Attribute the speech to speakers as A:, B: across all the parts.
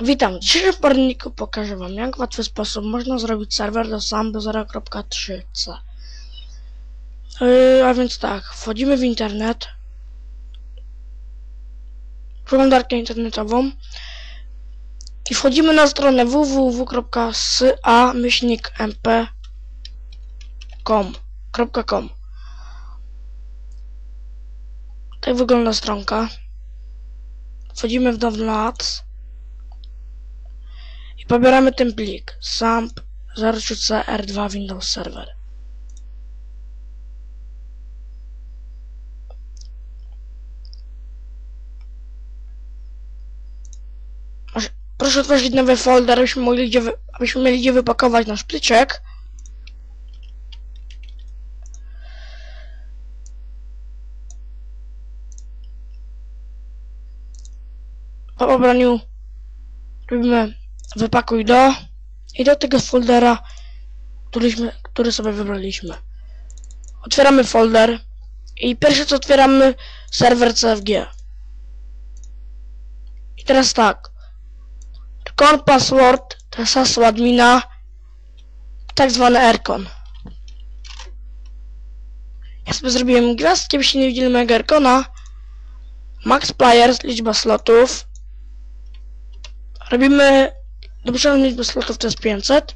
A: Witam, w dzisiejszym poradniku pokażę Wam, jak w łatwy sposób można zrobić serwer do Sambo 0.3c. Yy, a więc tak, wchodzimy w internet, przeglądarkę internetową i wchodzimy na stronę www.sa-mp.com. Tak wygląda stronka. Wchodzimy w Downloads pobieramy ten plik samp 03c R2 Windows Server. Proszę- otworzyć nowy folder, abyśmy, mogli gdzie abyśmy mieli gdzie wypakować nasz pliczek. Po pobraniu robimy wypakuj do i do tego foldera, któryśmy, który sobie wybraliśmy. Otwieramy folder i pierwsze co otwieramy serwer CFG. I teraz tak. Recon password to jest hasło admina, tak zwany Ercon. Ja sobie zrobiłem gwiazdkę, byście nie widzieli mojego Ercona. Max players, liczba slotów. Robimy dobrze liczbę slotów to jest 500.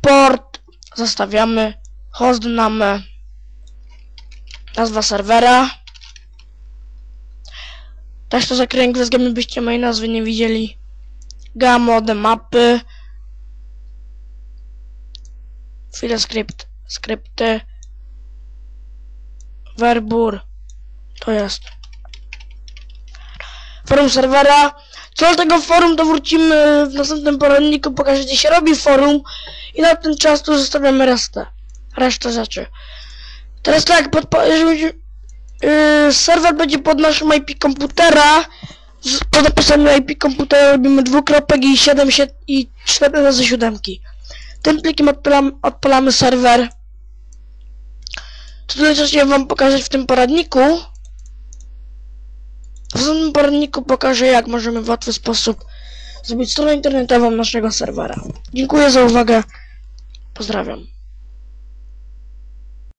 A: Port zostawiamy. Host mamy. Nazwa serwera. Też to zakryję gwiazdkami, byście mojej nazwy nie widzieli. Gamma, mapy. File skrypt, skrypty. Verbur. To jest. Forum serwera. Co do tego forum, to wrócimy w następnym poradniku, pokażę gdzie się robi forum i na ten czas tu zostawiamy resztę, resztę rzeczy. Teraz tak, pod, po- jeżeli yy, serwer będzie pod naszym IP komputera, z, napisem IP komputera robimy dwukropek i 7 sie- i 4 razy siódemki. Tym plikiem odpalam, odpalamy serwer. Co tyle wam pokazać w tym poradniku. Następnym poradniku pokażę, jak możemy w łatwy sposób zrobić stronę internetową naszego serwera. Dziękuję za uwagę. Pozdrawiam.